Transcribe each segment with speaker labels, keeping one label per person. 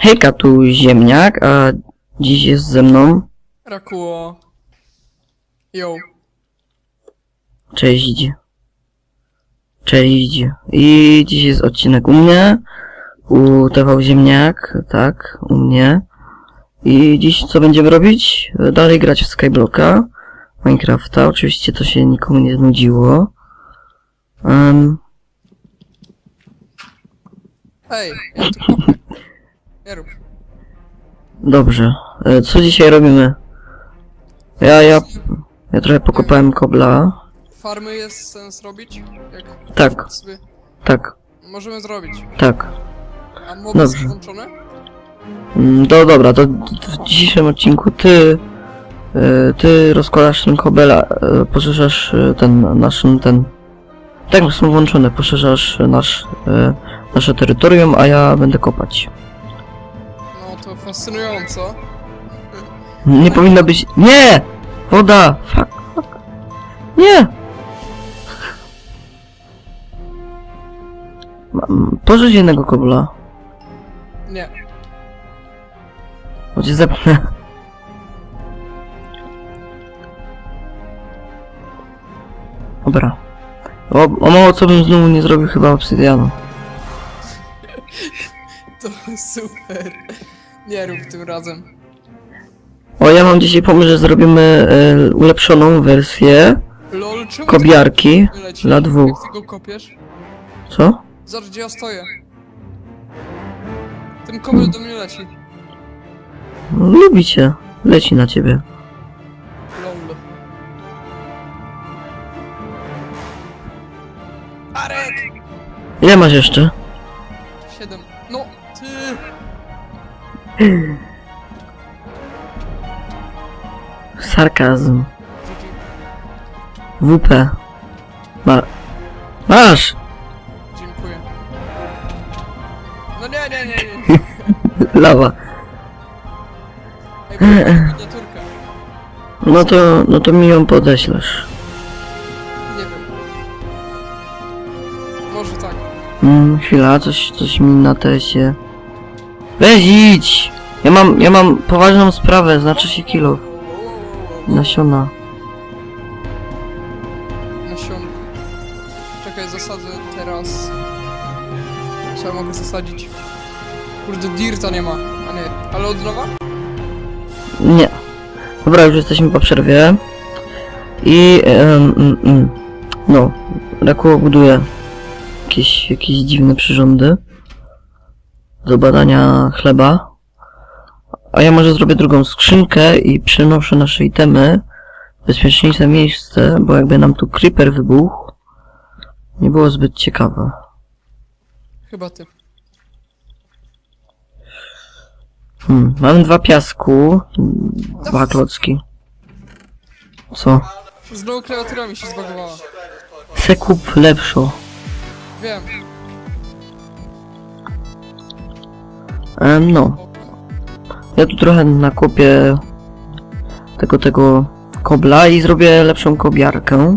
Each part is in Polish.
Speaker 1: Hejka, tu Ziemniak, a dziś jest ze mną...
Speaker 2: Rakuło. Yo.
Speaker 1: Cześć. Cześć. I dziś jest odcinek u mnie, u TV Ziemniak, tak, u mnie. I dziś co będziemy robić? Dalej grać w Skyblocka, Minecrafta, oczywiście to się nikomu nie znudziło. Um,
Speaker 2: Ej, ja tu kopię. Nie rób.
Speaker 1: dobrze, E, co dzisiaj robimy? Ja, ja, ja trochę pokopałem kobla.
Speaker 2: Farmy jest sens robić? Jak
Speaker 1: Tak,
Speaker 2: sobie
Speaker 1: tak,
Speaker 2: możemy zrobić.
Speaker 1: tak.
Speaker 2: A moby
Speaker 1: Dobrze.
Speaker 2: są włączone?
Speaker 1: Mm, No dobra, to w dzisiejszym odcinku ty y, ty rozkładasz ten kobel, a, y, poszerzasz y, ten nasz ten tak są włączone, poszerzasz nasz nasze terytorium, a ja będę kopać.
Speaker 2: Fascynująco.
Speaker 1: Nie powinno być. Nie! Woda! Fuck, fuck. Nie! Mam- Pożycz jednego kobla,
Speaker 2: Nie.
Speaker 1: bo cię zepnę. Dobra. O, o mało co bym znowu nie zrobił chyba obsydianu.
Speaker 2: To super. Nie rób tym razem.
Speaker 1: O, ja mam dzisiaj pomysł, że zrobimy e, ulepszoną wersję
Speaker 2: Lol, czemu
Speaker 1: kobiarki
Speaker 2: leci?
Speaker 1: dla dwóch.
Speaker 2: Jak ty go kopiesz?
Speaker 1: Co?
Speaker 2: Zobacz gdzie ja stoję. Ten kobel do mnie leci.
Speaker 1: No, lubi cię. Leci na ciebie.
Speaker 2: Lol. Arek!
Speaker 1: Ile masz jeszcze? Sarkazm. WP. Ma... Masz!
Speaker 2: Dziękuję. No nie, nie, nie, nie.
Speaker 1: Lawa.
Speaker 2: Ej, bo miniaturka.
Speaker 1: No to, no to mi ją podeślesz.
Speaker 2: Nie wiem. Może tak.
Speaker 1: Mm, chwila, coś, coś mi na tesie. Weź idź! Ja mam, ja mam poważną sprawę, znaczy się kilo. Nasiona.
Speaker 2: Nasionko. Czekaj, zasadzę teraz. Co ja mogę zasadzić? Kurde, dirta nie ma. A nie, ale od nowa?
Speaker 1: Nie. Dobra, już jesteśmy po przerwie. I... em, mm, mm. no. Rakuło buduje jakieś, jakieś dziwne przyrządy. Do badania chleba. A ja może zrobię drugą skrzynkę i przenoszę nasze itemy w bezpieczniejsze miejsce, bo jakby nam tu creeper wybuchł, nie było zbyt ciekawe.
Speaker 2: Chyba ty.
Speaker 1: Hmm, mam dwa piasku, dwa klocki. Co?
Speaker 2: Znowu klawiatura mi się zbagowała.
Speaker 1: Se kup lepszą.
Speaker 2: Wiem.
Speaker 1: No. Ja tu trochę nakopię tego, tego kobla i zrobię lepszą kobiarkę.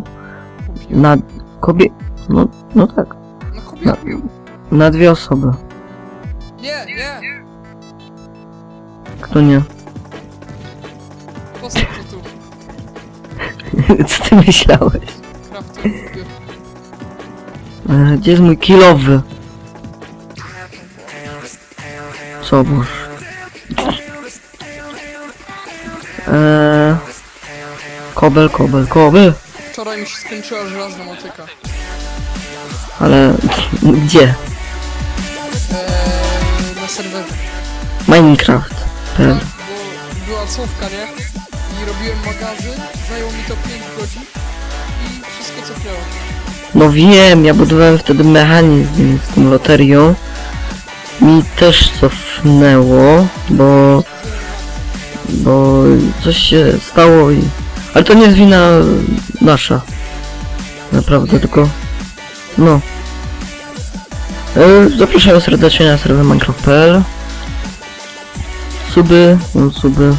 Speaker 1: Na kobie... No, no tak.
Speaker 2: No kobieta.
Speaker 1: Na dwie osoby.
Speaker 2: Nie, nie!
Speaker 1: Kto nie?
Speaker 2: Postaw to tu.
Speaker 1: Co ty myślałeś? E, gdzie jest mój kilowy? Co boż? Eee... Kobel, kobel, kobel.
Speaker 2: Wczoraj mi się skończyła żelazna motyka.
Speaker 1: Ale gdzie?
Speaker 2: Eee, na serwerze.
Speaker 1: Minecraft. Pewnie.
Speaker 2: Bo była cofka, nie? I robiłem magazyn, zajęło mi to 5 godzin i wszystko cofnęło.
Speaker 1: No wiem, ja budowałem wtedy mechanizm z tą loterią. Mi też cofnęło, bo... Bo coś się stało i... Ale to nie jest wina nasza. Naprawdę, tylko... No. E, Zapraszam serdecznie na serwer Minecraft.pl Suby, no suby.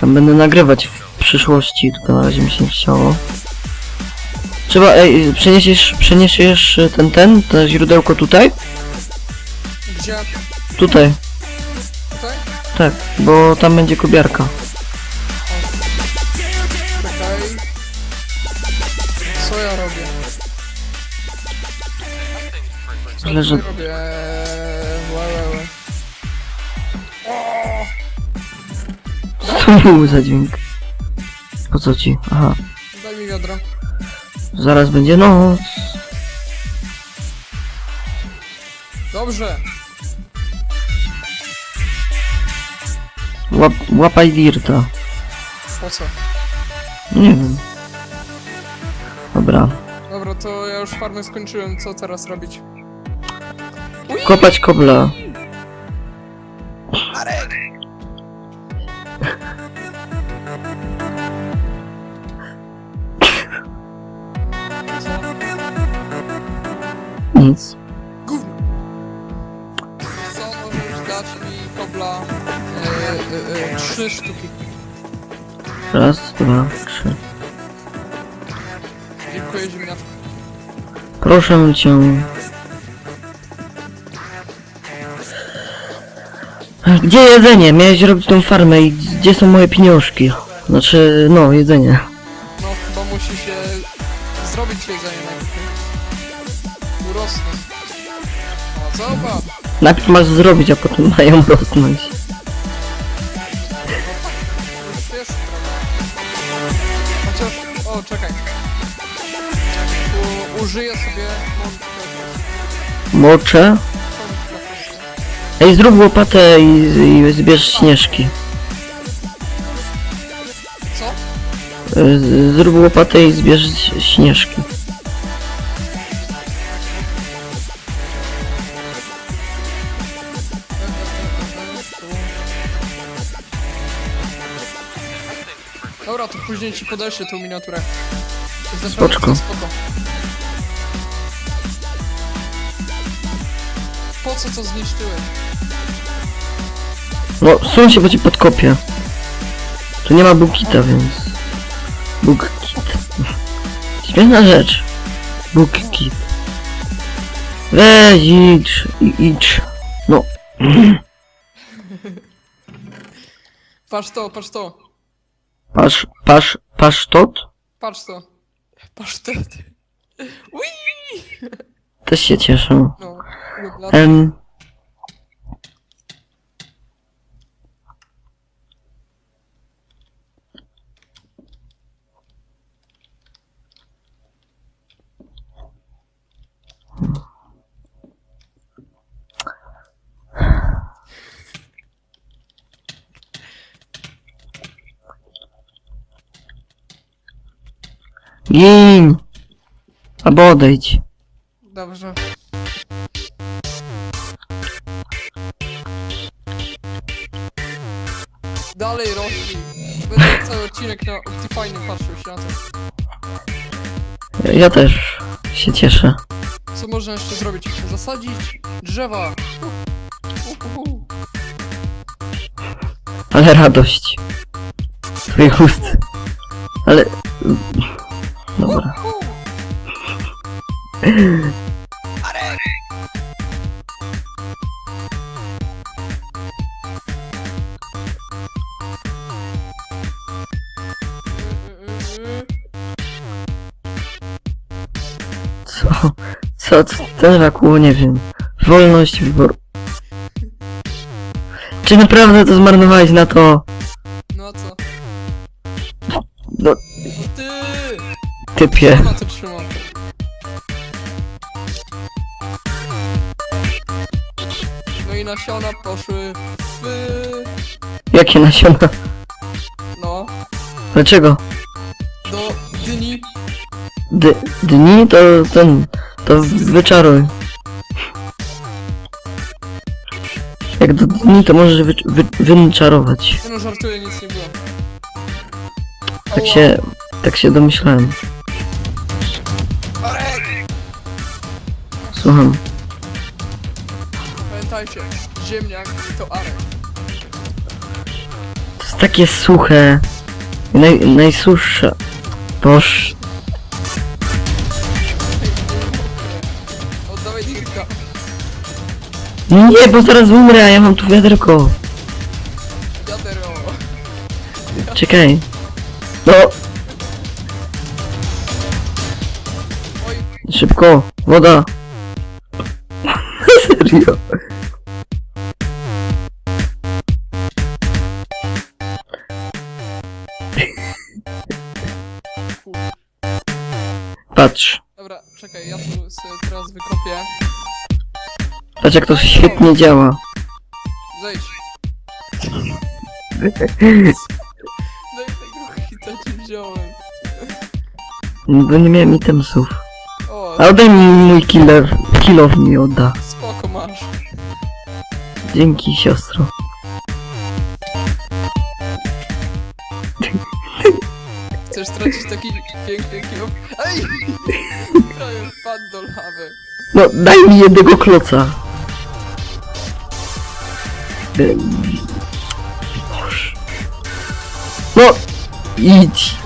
Speaker 1: Tam będę nagrywać w przyszłości, tylko na razie mi się nie chciało. Trzeba, ej, przeniesiesz, przeniesiesz ten, ten, to źródełko tutaj?
Speaker 2: Gdzie?
Speaker 1: Tutaj,
Speaker 2: Tutaj?
Speaker 1: tak, bo tam będzie kobiarka.
Speaker 2: Czekaj. Co ja robię? Co ja
Speaker 1: Leży-
Speaker 2: tutaj robię? Łe, łe, łe. O!
Speaker 1: Co był za dźwięk? Po co ci? Aha,
Speaker 2: Daj mi wiadro.
Speaker 1: Zaraz będzie noc.
Speaker 2: Dobrze.
Speaker 1: Łap, łapaj dirta.
Speaker 2: Po co?
Speaker 1: Nie wiem. Dobra.
Speaker 2: Dobra, to ja już farmę skończyłem. Co teraz robić?
Speaker 1: Kopać kobla. Nic.
Speaker 2: Dać mi kobla? Trzy sztuki.
Speaker 1: Raz, dwa, trzy.
Speaker 2: Dziękuję ziemniaczku.
Speaker 1: Proszę cię. Gdzie jedzenie? Miałeś robić tą farmę i gdzie są moje pieniążki? Znaczy, no, jedzenie.
Speaker 2: No chyba musi się zrobić jedzenie zobacz.
Speaker 1: Najpierw masz zrobić, a potem mają rosnąć.
Speaker 2: Jest trochę. Chociaż, o czekaj. U, użyję sobie.
Speaker 1: Mocze. Ej, zrób łopatę i, i zbierz śnieżki.
Speaker 2: Co?
Speaker 1: Y, z- Zrób łopatę i zbierz śnieżki.
Speaker 2: Później ci podeślę tą miniaturę. To jest
Speaker 1: Spoczko.
Speaker 2: Spoko. Po co to zniszczyłeś?
Speaker 1: No, sun się, bo ci podkopię. Tu nie ma bukita, więc... Bukit. Śmieszna rzecz. Bukit. Weź, idź, i- idź. No,
Speaker 2: Patrz to, patrz to.
Speaker 1: Pasz, pasz, pasztot?
Speaker 2: Patrz to. Pasztet. Ui!
Speaker 1: Też się cieszę.
Speaker 2: No,
Speaker 1: Gin! Albo odejdź.
Speaker 2: Dobrze. Dalej rośli. Będę cały odcinek na Optifine patrzył się na to.
Speaker 1: Ja też się cieszę.
Speaker 2: Co można jeszcze zrobić? Zasadzić drzewa. Uh, uh, uh.
Speaker 1: Ale radość. Twoich ust. Ale... Co? Co? co ten? Nie wiem. Wolność wyboru. Czy naprawdę to zmarnowałeś na to?
Speaker 2: No co?
Speaker 1: No,
Speaker 2: ty!
Speaker 1: typie.
Speaker 2: To. Nasiona poszły w...
Speaker 1: Jakie nasiona?
Speaker 2: No,
Speaker 1: Dlaczego?
Speaker 2: do dyni.
Speaker 1: D dni to ten... To wyczaruj. Jak do dni to możesz wy wy wyczarować.
Speaker 2: Nie no, żartuję, nic nie było.
Speaker 1: Tak
Speaker 2: Ała.
Speaker 1: się... Tak się domyślałem. Słucham.
Speaker 2: Pamiętajcie, ziemniak to Arek.
Speaker 1: To jest takie suche. Naj, najsusze. Boż. Oddawaj Dirka. No nie, bo zaraz umrę, a ja mam tu wiaderko.
Speaker 2: Wiadero.
Speaker 1: Czekaj. No. Szybko. Woda. Serio. Patrz,
Speaker 2: Dobra, czekaj, ja tu sobie teraz wykopię.
Speaker 1: patrz jak to świetnie działa.
Speaker 2: Zejdź. Daj tego hita ci wziąłem.
Speaker 1: Bo nie miałem itemsów.
Speaker 2: O,
Speaker 1: A oddaj mi mój killer. Kilow mi odda.
Speaker 2: spoko masz.
Speaker 1: Dzięki, siostro.
Speaker 2: Chcesz stracić taki piękny kilo? Ej! Krajem wpadł do lawy.
Speaker 1: No, daj mi jednego kloca. Boże. No, idź.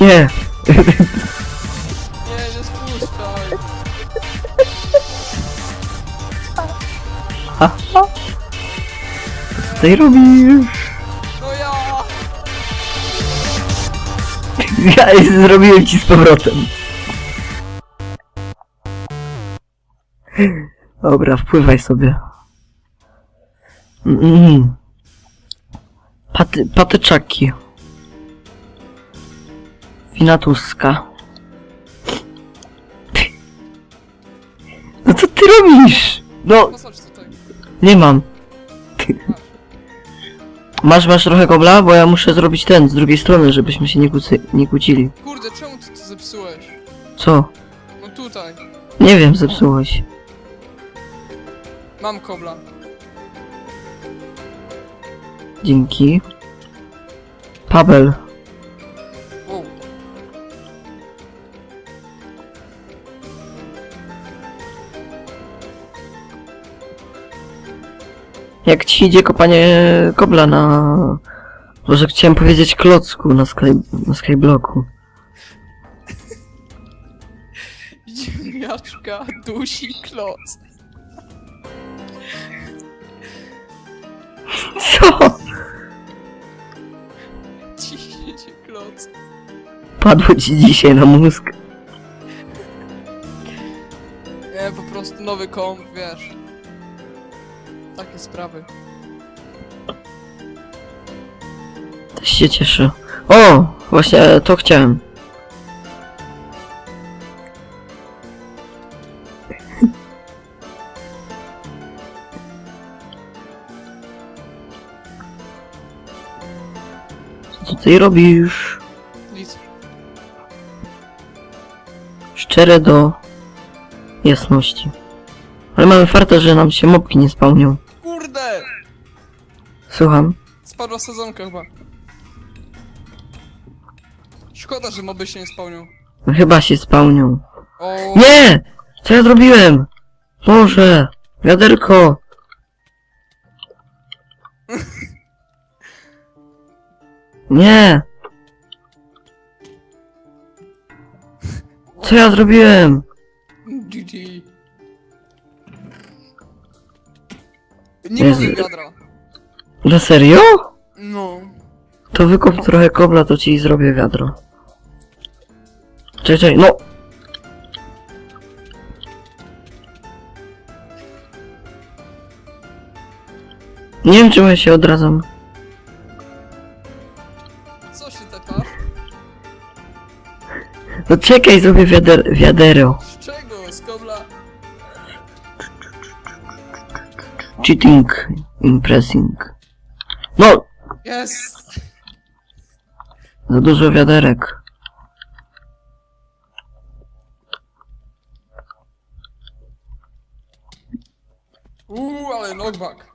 Speaker 1: Nie,
Speaker 2: Nie, nie spuszczaj.
Speaker 1: Ty robisz?
Speaker 2: No ja!
Speaker 1: Ja zrobiłem ci z powrotem. Dobra, wpływaj sobie. Mm. Paty, patyczaki. Finatuska. No co ty robisz? No,
Speaker 2: tutaj.
Speaker 1: nie mam.
Speaker 2: Masz.
Speaker 1: Masz, trochę kobla? Bo ja muszę zrobić ten, z drugiej strony, żebyśmy się nie, kłócy, nie kłócili.
Speaker 2: Kurde, czemu ty to zepsułeś?
Speaker 1: Co?
Speaker 2: No tutaj.
Speaker 1: Nie wiem, zepsułeś.
Speaker 2: Mam kobla.
Speaker 1: Dzięki. Pabel. Jak ci idzie kopanie kobla na... Może chciałem powiedzieć klocku na, sky, na skyblocku.
Speaker 2: Ziemniaczka dusi kloc.
Speaker 1: Co?
Speaker 2: Ciśniecie kloc.
Speaker 1: Padło ci dzisiaj na mózg.
Speaker 2: Nie, po prostu nowy komp, wiesz. Takie sprawy.
Speaker 1: Też się cieszę. O! Właśnie to chciałem. Co ty robisz?
Speaker 2: Nic.
Speaker 1: Szczere do jasności. Ale mamy farta, że nam się mopki nie spełnią. Słucham.
Speaker 2: Spadła sezonka chyba. Szkoda, że moby się nie spełnią.
Speaker 1: Chyba się spełnią.
Speaker 2: O,
Speaker 1: Nie! Co ja zrobiłem? Boże! Wiaderko! Nie! Co ja zrobiłem?
Speaker 2: GG. Nie
Speaker 1: Jezu.
Speaker 2: wiadra.
Speaker 1: Na serio?
Speaker 2: No.
Speaker 1: To wykop trochę kobla, to ci zrobię wiadro. Czekaj, czekaj, no! Nie wiem, czemu ja się odradzam.
Speaker 2: Co się tepasz?
Speaker 1: No czekaj, zrobię wiader wiadero.
Speaker 2: Z czego? Z kobla?
Speaker 1: Cheating, impressing. No!
Speaker 2: Jest!
Speaker 1: Za dużo wiaderek.
Speaker 2: Uuu, ale knockback.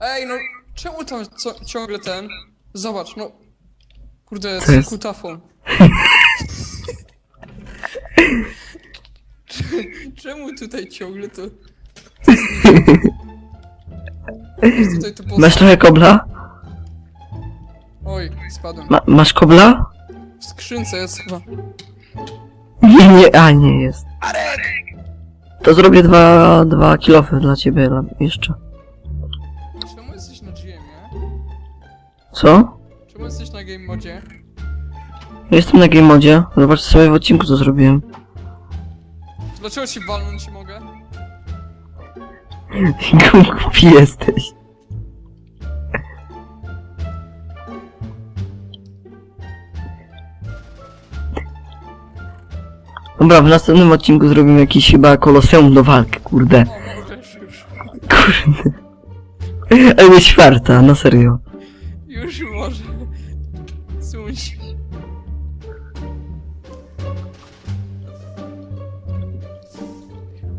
Speaker 2: Ej, no, czemu tam co, ciągle ten? Zobacz, no. Kurde,
Speaker 1: Co jest?
Speaker 2: kutafon. Czemu tutaj ciągle to... Jest tutaj.
Speaker 1: Masz trochę kobla?
Speaker 2: Oj, spadłem.
Speaker 1: Ma masz kobla?
Speaker 2: W skrzynce jest chyba.
Speaker 1: Nie, nie, a nie jest. To zrobię dwa, dwa kilofy dla ciebie la- jeszcze.
Speaker 2: Czemu jesteś na GM,
Speaker 1: Co?
Speaker 2: Czemu jesteś na game modzie?
Speaker 1: Jestem na game modzie. Zobacz sobie w odcinku co zrobiłem.
Speaker 2: Dlaczego ci walnąć nie mogę?
Speaker 1: Głupi jesteś. Dobra, w następnym odcinku zrobimy jakiś chyba koloseum do walki, kurde. Kurde. Ale jest czwarta, na serio.
Speaker 2: Już może. Suń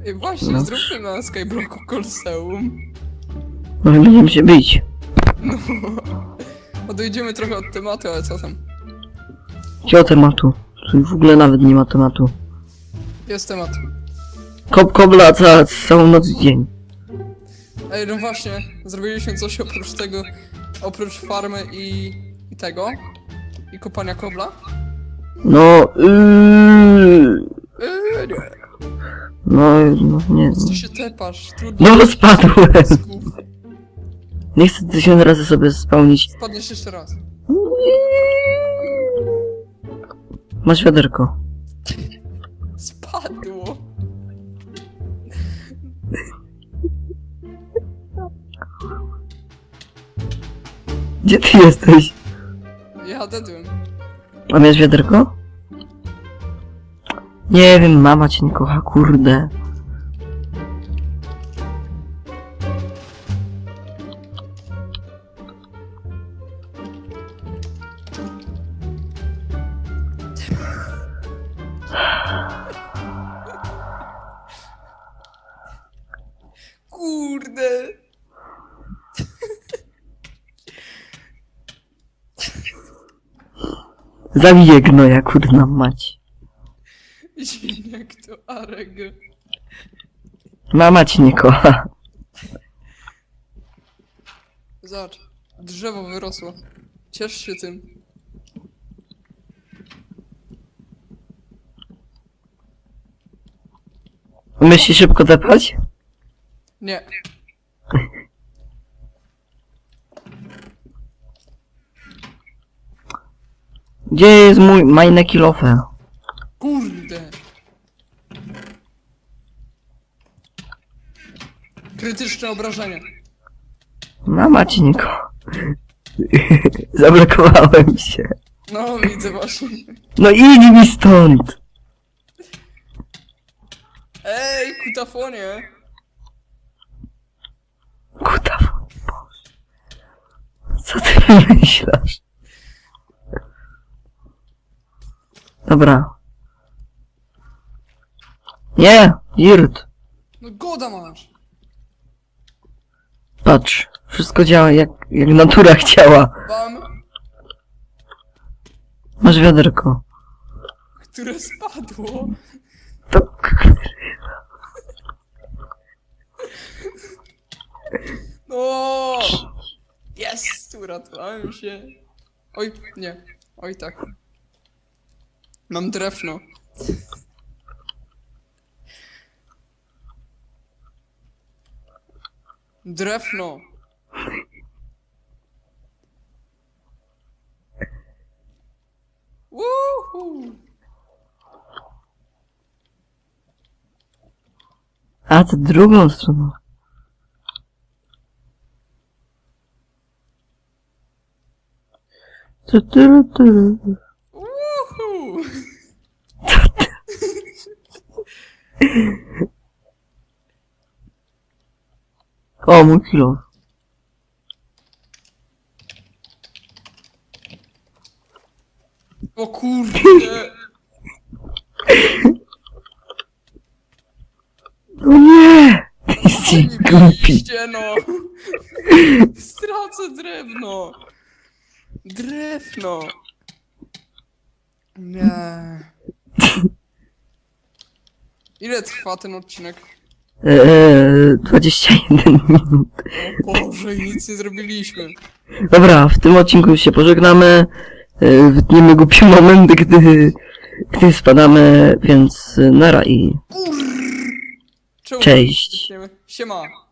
Speaker 2: Ej, właśnie,
Speaker 1: No.
Speaker 2: zróbmy na Skyblocku Colosseum.
Speaker 1: No będziemy się bić.
Speaker 2: No. Odejdziemy trochę od tematu, ale co tam?
Speaker 1: Gdzie tematu? Tu w ogóle nawet nie ma tematu.
Speaker 2: Jest temat.
Speaker 1: Kop kobla ca całą noc i dzień.
Speaker 2: Ej, no właśnie, zrobiliśmy coś oprócz tego, oprócz farmy i, i tego, i kopania kobla.
Speaker 1: No, yy,
Speaker 2: Eee, nie.
Speaker 1: No, no nie.
Speaker 2: Co się tepasz? Trudno.
Speaker 1: No spadłem.
Speaker 2: Sków.
Speaker 1: Nie chcę tysiąc razy sobie spełnić.
Speaker 2: Spadniesz jeszcze raz.
Speaker 1: Masz wiaderko.
Speaker 2: Spadło.
Speaker 1: Gdzie ty jesteś?
Speaker 2: Ja dedłem.
Speaker 1: A miałeś wiaderko? Nie wiem, mama cię nie kocha, kurde.
Speaker 2: Kurde.
Speaker 1: Zabiję gnoja, kurna mać.
Speaker 2: Areg.
Speaker 1: Mama cię nie kocha.
Speaker 2: Zobacz. Drzewo wyrosło. Ciesz się tym.
Speaker 1: Umiesz się szybko tepać?
Speaker 2: Nie.
Speaker 1: Gdzie jest mój majne kilofę?
Speaker 2: Kurde. Krytyczne
Speaker 1: cię nie kocha. Zablokowałem się.
Speaker 2: No, widzę właśnie.
Speaker 1: No idź mi stąd!
Speaker 2: Ej, kutafonie.
Speaker 1: Kuta, Boże. Co ty myślisz? Dobra. Nie, Jirt.
Speaker 2: No goda masz.
Speaker 1: Patrz, wszystko działa jak, jak natura chciała.
Speaker 2: Bam.
Speaker 1: Masz wiaderko.
Speaker 2: Które spadło.
Speaker 1: To...
Speaker 2: No. Jest, uratowałem się. Oj, nie. Oj tak. Mam drewno. Drewno. Woohoo!
Speaker 1: A, to drugą stroną. Tu, tu, tu.
Speaker 2: Woohoo!
Speaker 1: O, mój kilo.
Speaker 2: O kurde!
Speaker 1: No nie! Jesteś głupi.
Speaker 2: no! Stracę drewno! Drewno! Nie. Ile trwa ten odcinek?
Speaker 1: Eee, 21 minut.
Speaker 2: O Boże, nic nie zrobiliśmy.
Speaker 1: Dobra, w tym odcinku już się pożegnamy. e, wytniemy głupie momenty, gdy, gdy spadamy, więc nara i
Speaker 2: Czemu
Speaker 1: Cześć.
Speaker 2: Siema.